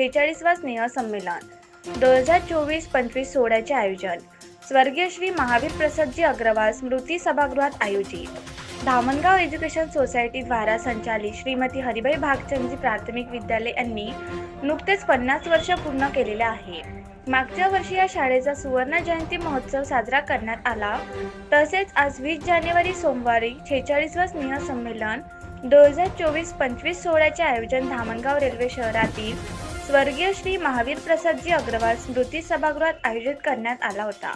शेहेचाळीसवा स्नेह संमेलन. दोन हजार चोवीस पंचवीस सोहळ्याचे आयोजन. स्वर्गीय श्री महावीर प्रसादजी अग्रवाल स्मृती सभागृहात आयोजित. धामणगाव एज्युकेशन सोसायटी द्वारा संचालित श्रीमती हरिभाई भागचंदजी प्राथमिक विद्यालय यांनी नुकतेच पन्नास वर्ष पूर्ण केलेले आहे. मागच्या वर्षी या शाळेचा सुवर्ण जयंती महोत्सव साजरा करण्यात आला. तसेच आज वीस जानेवारी सोमवारी छेचाळीसवा स्नेह संमेलन दोन हजार चोवीस पंचवीस सोहळ्याचे आयोजन धामणगाव रेल्वे शहरातील स्वर्गीय श्री महावीर प्रसादजी अग्रवाल स्मृती सभागृहात आयोजित करण्यात आला होता.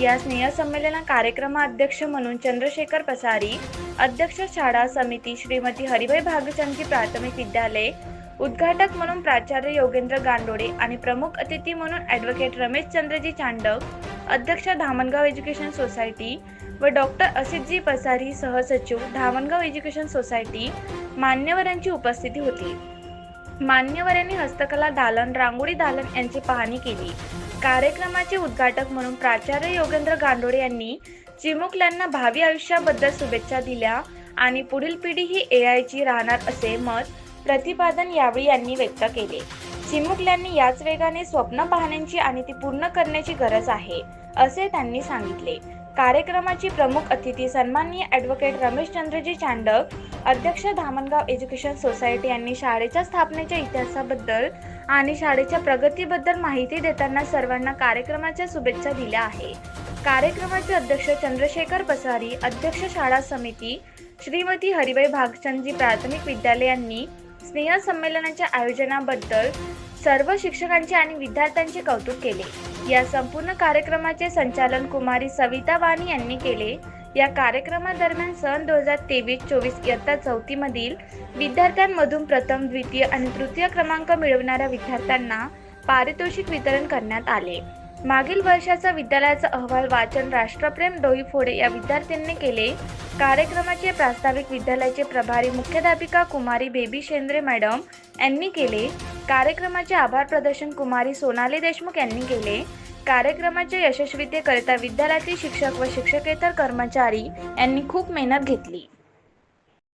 या स्नेह कार्यक्रमा कार्यक्रमाध्यक्ष म्हणून चंद्रशेखर पसारी अध्यक्ष शाळा समिती श्रीमती हरिभाई भागचंदजी प्राथमिक विद्यालय उद्घाटक म्हणून प्राचार्य योगेंद्र गांडोडे आणि प्रमुख अतिथी म्हणून ॲडव्होकेट रमेश चंद्रजी चांडक अध्यक्ष धामणगाव एज्युकेशन सोसायटी व डॉक्टर असितजी पसारी सहसचिव धामणगाव एज्युकेशन सोसायटी मान्यवरांची उपस्थिती होती. मान्यवरांनी हस्तकला दालन रांगोळी दालन यांची पाहणी केली. कार्यक्रमाचे उद्घाटक म्हणून प्राचार्य योगेंद्र गांडोडे यांनी चिमुकल्यांना भावी आयुष्याबद्दल शुभेच्छा दिल्या आणि पुढील पिढी ही ए आयची राहणार असे मत प्रतिपादन यावेळी यांनी व्यक्त केले. चिमुकल्यांनी याच वेगाने स्वप्न पाहण्याची आणि ती पूर्ण करण्याची गरज आहे असे त्यांनी सांगितले. कार्यक्रमाची प्रमुख अतिथी सन्माननीय ॲडव्होकेट रमेश चंद्रजी चांडक अध्यक्ष धामणगाव एज्युकेशन सोसायटी यांनी शाळेच्या स्थापनेच्या इतिहासाबद्दल आणि शाळेच्या प्रगतीबद्दल माहिती देताना सर्वांना कार्यक्रमाच्या शुभेच्छा दिल्या आहे. कार्यक्रमाचे अध्यक्ष चंद्रशेखर पसारी अध्यक्ष शाळा समिती श्रीमती हरिबाई भागचंदजी प्राथमिक विद्यालय यांनी स्नेह संमेलनाच्या आयोजनाबद्दल सर्व शिक्षकांचे आणि विद्यार्थ्यांचे कौतुक केले. या संपूर्ण कार्यक्रमाचे संचालन कुमारी सविता वाणी यांनी केले. या कार्यक्रमादरम्यान सन दोन हजार तेवीस चोवीस इयत्ता चौथीमधील विद्यार्थ्यांमधून प्रथम द्वितीय आणि तृतीय क्रमांक मिळवणाऱ्या विद्यार्थ्यांना पारितोषिक वितरण करण्यात आले. मागील वर्षाचा विद्यालयाचा अहवाल वाचन राष्ट्रप्रेम डोई फोडे या विद्यार्थ्यांनी केले. कार्यक्रमाचे प्रास्ताविक विद्यालयाचे प्रभारी मुख्याध्यापिका कुमारी बेबी शेंद्रे मॅडम यांनी केले. कार्यक्रमाचे आभार प्रदर्शन कुमारी सोनाली देशमुख यांनी केले. कार्यक्रमाच्या यशस्वीतेकरिता विद्यालयातील शिक्षक व शिक्षकेतर कर्मचारी यांनी खूप मेहनत घेतली.